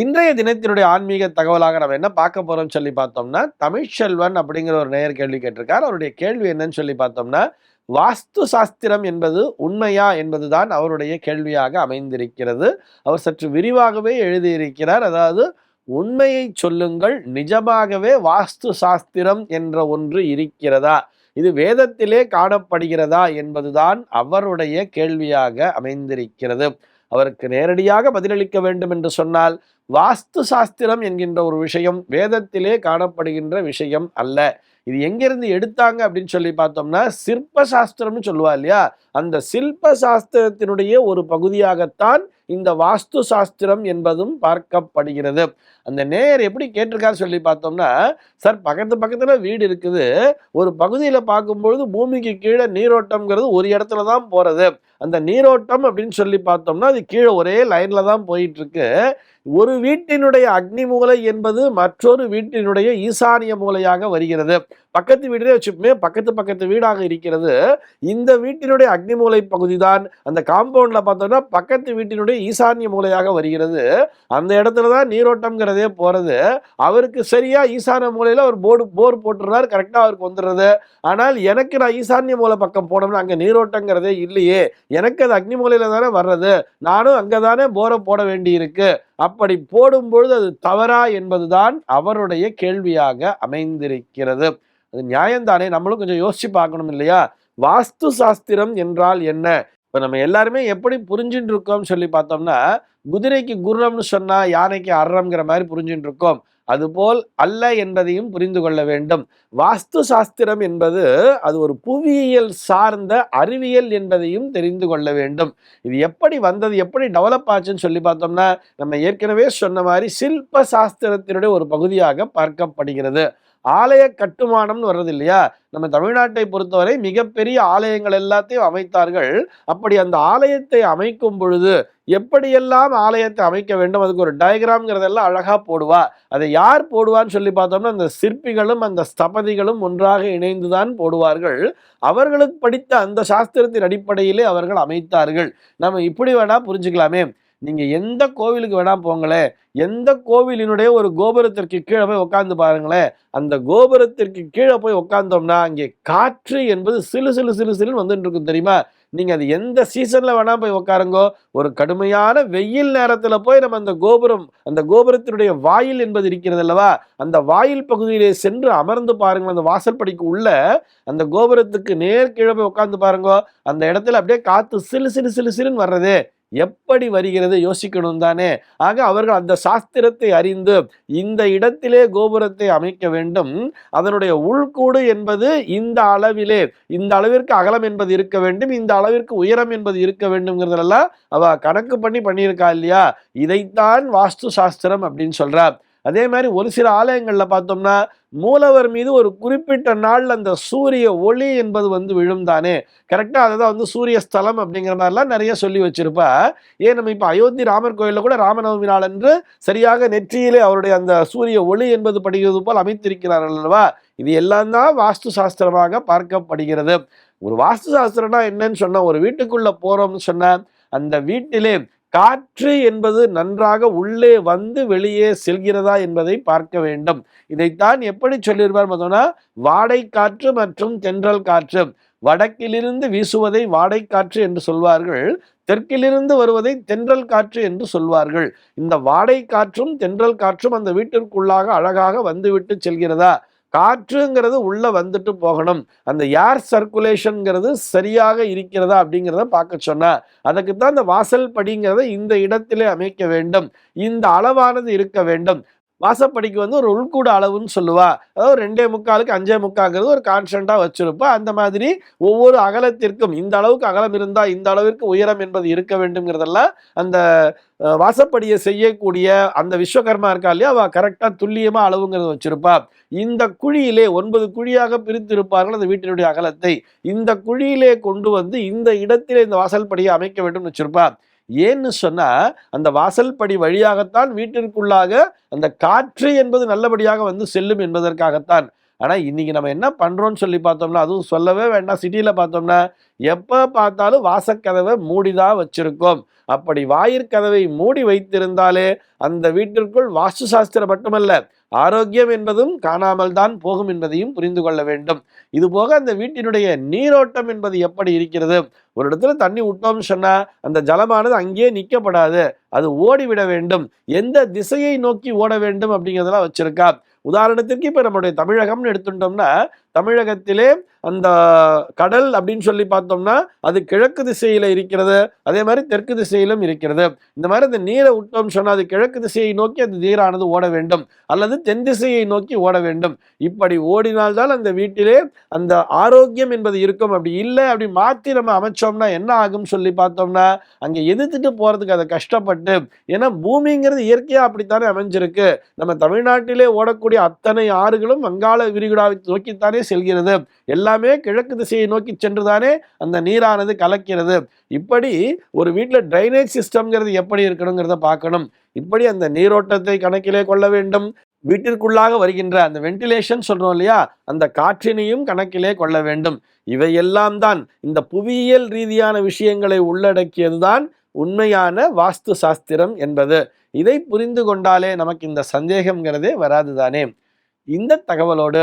இன்றைய தினத்தினுடைய ஆன்மீக தகவலாக நம்ம என்ன பார்க்க போறோம் சொல்லி பார்த்தோம்னா தமிழ்ச்செல்வன் அப்படிங்கிற ஒரு நேயர் கேள்வி கேட்டிருக்கார். அவருடைய கேள்வி என்னன்னு சொல்லி பார்த்தோம்னா வாஸ்து சாஸ்திரம் என்பது உண்மையா என்பதுதான் அவருடைய கேள்வியாக அமைந்திருக்கிறது. அவர் சற்று விரிவாகவே எழுதியிருக்கிறார். அதாவது உண்மையை சொல்லுங்கள் நிஜமாகவே வாஸ்து சாஸ்திரம் என்ற ஒன்று இருக்கிறதா? இது வேதத்திலே காணப்படுகிறதா என்பதுதான் அவருடைய கேள்வியாக அமைந்திருக்கிறது. அவருக்கு நேரடியாக பதிலளிக்க வேண்டும் என்று சொன்னால் வாஸ்து சாஸ்திரம் என்கின்ற ஒரு விஷயம் வேதத்திலே காணப்படுகின்ற விஷயம் அல்ல. இது எங்கிருந்து எடுத்தாங்க அப்படின்னு சொல்லி பார்த்தோம்னா சிற்ப சாஸ்திரம்னு சொல்லுவா இல்லையா? அந்த சிற்ப சாஸ்திரத்தினுடைய ஒரு பகுதியாகத்தான் இந்த வாஸ்து சாஸ்திரம் என்பதும் பார்க்கப்படுகிறது. அந்த நேயர் எப்படி கேட்டிருக்காரு சொல்லி பார்த்தோம்னா சார் பக்கத்து பக்கத்தில் வீடு இருக்குது. ஒரு பகுதியில் பார்க்கும்பொழுது பூமிக்கு கீழே நீரோட்டம்ங்கிறது ஒரு இடத்துல தான் போகிறது அந்த நீரோட்டம் அப்படின்னு சொல்லி பார்த்தோம்னா அது கீழே ஒரே லைனில் தான் போயிட்டுருக்கு. ஒரு வீட்டினுடைய அக்னி மூலை என்பது மற்றொரு வீட்டினுடைய ஈசானிய மூலையாக வருகிறது. பக்கத்து வீட்டிலே வச்சுப்போமே பக்கத்து பக்கத்து வீடாக இருக்கிறது. இந்த வீட்டினுடைய அக்னி மூலை பகுதி தான் அந்த காம்பவுண்ட்ல பார்த்தோம்னா பக்கத்து வீட்டினுடைய ஈசான்ய மூலையாக வருகிறது. அந்த இடத்துல தான் நீரோட்டம்ங்கிறதே போறது. அவருக்கு சரியா ஈசான மூலையில ஒரு போர்டு போர் போட்டுறாரு கரெக்டா அவருக்கு வந்துடுறது. ஆனால் எனக்கு நான் ஈசான்ய மூலை பக்கம் போனோம்னா அங்க நீரோட்டங்கிறதே இல்லையே. எனக்கு அது அக்னி மூலையில தானே வர்றது. நானும் அங்கே தானே போரை போட வேண்டியிருக்கு. அப்படி போடும் பொழுது அது தவறா என்பதுதான் அவருடைய கேள்வியாக அமைந்திருக்கிறது. அது நியாயம்தானே? நம்மளும் கொஞ்சம் யோசிச்சு பார்க்கணும் இல்லையா? வாஸ்து சாஸ்திரம் என்றால் என்ன? இப்போ நம்ம எல்லாருமே எப்படி புரிஞ்சுட்டு இருக்கோம்னு சொல்லி பார்த்தோம்னா குதிரைக்கு குர்ரம்னு சொன்னால் யானைக்கு அறம்ங்கிற மாதிரி புரிஞ்சுட்டு இருக்கோம். அதுபோல் அல்ல என்பதையும் புரிந்து கொள்ள வேண்டும். வாஸ்து சாஸ்திரம் என்பது அது ஒரு புவியியல் சார்ந்த அறிவியல் என்பதையும் தெரிந்து கொள்ள வேண்டும். இது எப்படி வந்தது எப்படி டெவலப் ஆச்சுன்னு சொல்லி பார்த்தோம்னா நம்ம ஏற்கனவே சொன்ன மாதிரி சில்ப சாஸ்திரத்தினுடைய ஒரு பகுதியாக பார்க்கப்படுகிறது. ஆலய கட்டுமானம்னு வர்றது இல்லையா? நம்ம தமிழ்நாட்டை பொறுத்தவரை மிகப்பெரிய ஆலயங்கள் எல்லாத்தையும் அமைத்தார்கள். அப்படி அந்த ஆலயத்தை அமைக்கும் பொழுது எப்படியெல்லாம் ஆலயத்தை அமைக்க வேண்டும்? அதுக்கு ஒரு டயக்ராம்ங்கிறதெல்லாம் அழகாக போடுவா. அதை யார் போடுவான்னு சொல்லி பார்த்தோம்னா அந்த சிற்பிகளும் அந்த ஸ்தபதிகளும் ஒன்றாக இணைந்துதான் போடுவார்கள். அவர்களுக்கு படித்த அந்த சாஸ்திரத்தின் அடிப்படையிலே அவர்கள் அமைத்தார்கள். நம்ம இப்படி வேணா புரிஞ்சுக்கலாமே. நீங்கள் எந்த கோவிலுக்கு வேணா போங்களேன் எந்த கோவிலினுடைய ஒரு கோபுரத்திற்கு கீழே போய் உட்காந்து பாருங்களேன் அந்த கோபுரத்திற்கு கீழே போய் உட்காந்தோம்னா அங்கே காற்று என்பது சிலு சிலு சிலு சிலுன்னு வந்துட்டு இருக்கும் தெரியுமா? நீங்கள் அது எந்த சீசனில் வேணால் போய் உட்காருங்கோ ஒரு கடுமையான வெயில் நேரத்தில் போய் நம்ம அந்த கோபுரம் அந்த கோபுரத்தினுடைய வாயில் என்பது இருக்கிறது அல்லவா? அந்த வாயில் பகுதியிலே சென்று அமர்ந்து பாருங்கள் அந்த வாசற்படிக்கு உள்ள அந்த கோபுரத்துக்கு நேர் கீழே போய் உட்காந்து பாருங்கோ அந்த இடத்துல அப்படியே காற்று சிலு சிலு சிலு சிலுன்னு வர்றதே. எப்படி வருகிறது யோசிக்கணும் தானே? ஆக அவர்கள் அந்த சாஸ்திரத்தை அறிந்து இந்த இடத்திலே கோபுரத்தை அமைக்க வேண்டும். அதனுடைய உள்கூடு என்பது இந்த அளவிலே இந்த அளவிற்கு அகலம் என்பது இருக்க வேண்டும் இந்த அளவிற்கு உயரம் என்பது இருக்க வேண்டும்ங்கிறதெல்லாம் அவ கணக்கு பண்ணி பண்ணியிருக்கா இல்லையா? இதைத்தான் வாஸ்து சாஸ்திரம் அப்படின்னு சொல்றா. அதே மாதிரி ஒரு சில ஆலயங்களில் பார்த்தோம்னா மூலவர் மீது ஒரு குறிப்பிட்ட நாளில் அந்த சூரிய ஒளி என்பது வந்து விழும் தானே அதை தான் வந்து சூரிய ஸ்தலம் அப்படிங்கிற மாதிரிலாம் நிறைய சொல்லி வச்சிருப்பா. ஏன் நம்ம இப்போ அயோத்தி ராமர் கோயிலில் கூட ராமநவமி நாள் என்று சரியாக நெற்றியிலே அவருடைய அந்த சூரிய ஒளி என்பது படுகிறது போல் அமைத்திருக்கிறார் அல்லவா? இது எல்லாம் தான் வாஸ்து சாஸ்திரமாக பார்க்கப்படுகிறது. ஒரு வாஸ்து சாஸ்திரம்னா என்னன்னு சொன்னால் ஒரு வீட்டுக்குள்ளே போகிறோம்னு சொன்னால் அந்த வீட்டிலே காற்று என்பது நன்றாக உள்ளே வந்து வெளியே செல்கிறதா என்பதை பார்க்க வேண்டும். இதைத்தான் எப்படி சொல்லியிருப்பார் பார்த்தோம்னா வாடை காற்று மற்றும் தென்றல் காற்று. வடக்கிலிருந்து வீசுவதை வாடை காற்று என்று சொல்வார்கள். தெற்கிலிருந்து வருவதை தென்றல் காற்று என்று சொல்வார்கள். இந்த வாடை காற்றும் தென்றல் காற்றும் அந்த வீட்டிற்குள்ளாக அழகாக வந்துவிட்டு செல்கிறதா? காற்றுங்கிறது உள்ள வந்துட்டு போகணும். அந்த ஏர் சர்க்குலேஷன்ங்கிறது சரியாக இருக்கிறதா அப்படிங்கிறத பார்க்க சொன்னார் அதுக்கு தான் இந்த வாசல் படிங்கிறத இந்த இடத்திலே அமைக்க வேண்டும். இந்த அளவானது இருக்க வேண்டும். வாசப்படிக்கு வந்து ஒரு உள்கூட அளவுன்னு சொல்லுவா. அதாவது ரெண்டே முக்காலுக்கு அஞ்சே முக்காங்கிறது ஒரு கான்ஸ்டண்டா வச்சுருப்பா. அந்த மாதிரி ஒவ்வொரு அகலத்திற்கும் இந்த அளவுக்கு அகலம் இருந்தால் இந்த அளவிற்கு உயரம் என்பது இருக்க வேண்டுங்கிறதெல்லாம் அந்த வாசப்படியை செய்யக்கூடிய அந்த விஸ்வகர்மா இருக்கா இல்லையா? அவள் கரெக்டாக துல்லியமாக அளவுங்கிறது வச்சிருப்பா. இந்த குழியிலே ஒன்பது குழியாக பிரித்திருப்பார்கள் அந்த வீட்டினுடைய அகலத்தை. இந்த குழியிலே கொண்டு வந்து இந்த இடத்திலே இந்த வாசல்படியை அமைக்க வேண்டும் வச்சிருப்பா. ஏன்னு சொன்னால் அந்த வாசல்படி வழியாகத்தான் வீட்டிற்குள்ளாக அந்த காற்று என்பது நல்லபடியாக வந்து செல்லும் என்பதற்காகத்தான். ஆனால் இன்றைக்கி நம்ம என்ன பண்ணுறோன்னு சொல்லி பார்த்தோம்னா அதுவும் சொல்லவே வேண்டாம். சிட்டியில் பார்த்தோம்னா எப்போ பார்த்தாலும் வாசக்கதவை மூடிதான் வச்சுருக்கோம். அப்படி வாயிற்கதவை மூடி வைத்திருந்தாலே அந்த வீட்டிற்குள் வாஸ்து சாஸ்திரம் மட்டுமல்ல ஆரோக்கியம் என்பதும் காணாமல் தான் போகும் என்பதையும் புரிந்து கொள்ள வேண்டும். இது போக அந்த வீட்டினுடைய நீரோட்டம் என்பது எப்படி இருக்கிறது? ஒரு இடத்துல தண்ணி விட்டோம்னு சொன்னால் அந்த ஜலமானது அங்கேயே நிற்கப்படாது அது ஓடிவிட வேண்டும். எந்த திசையை நோக்கி ஓட வேண்டும் அப்படிங்கிறதெல்லாம் வச்சிருக்கா? உதாரணத்திற்கு இப்போ நம்முடைய தமிழகம்னு எடுத்துட்டோம்னா தமிழகத்திலே அந்த கடல் அப்படின்னு சொல்லி பார்த்தோம்னா அது கிழக்கு திசையில இருக்கிறது அதே மாதிரி தெற்கு திசையிலும் இருக்கிறது. இந்த மாதிரி அந்த நீரை விட்டோம்னு சொன்னால் அது கிழக்கு திசையை நோக்கி அந்த நீரானது ஓட வேண்டும். அல்லது தென் திசையை நோக்கி ஓட வேண்டும். இப்படி ஓடினால்தான் அந்த வீட்டிலே அந்த ஆரோக்கியம் என்பது இருக்கும். அப்படி இல்லை அப்படி மாற்றி நம்ம அமைச்சோம்னா என்ன ஆகும் சொல்லி பார்த்தோம்னா அங்கே எதிர்த்துட்டு போறதுக்கு அதை கஷ்டப்பட்டு ஏன்னா பூமிங்கிறது இயற்கையாக அப்படித்தானே அமைஞ்சிருக்கு. நம்ம தமிழ்நாட்டிலே ஓடக்கூடிய அத்தனை ஆறுகளும் வங்காள விரிகுடாவை நோக்கித்தானே செல்கிறது. எல்லாமே கிழக்கு திசையை நோக்கி சென்றுதானே அந்த நீரானது கலக்கிறது. இப்படி ஒரு வீட்டில் ட்ரைனேஜ் சிஸ்டம்ங்கிறது எப்படி இருக்கணுங்கிறத பார்க்கணும். இப்படி அந்த நீரோட்டத்தை கணக்கிலே கொள்ள வேண்டும். வீட்டிற்குள்ளாக வருகின்ற அந்த வென்டிலேஷன் சொல்றோம் இல்லையா? அந்த காற்றினையும் கணக்கிலே கொள்ள வேண்டும். இவையெல்லாம் தான் இந்த புவியியல் ரீதியான விஷயங்களை உள்ளடக்கியதுதான் உண்மையான வாஸ்து சாஸ்திரம் என்பது. இதை புரிந்து கொண்டாலே நமக்கு இந்த சந்தேகம்ங்கிறதே வராது தானே இந்த தகவலோடு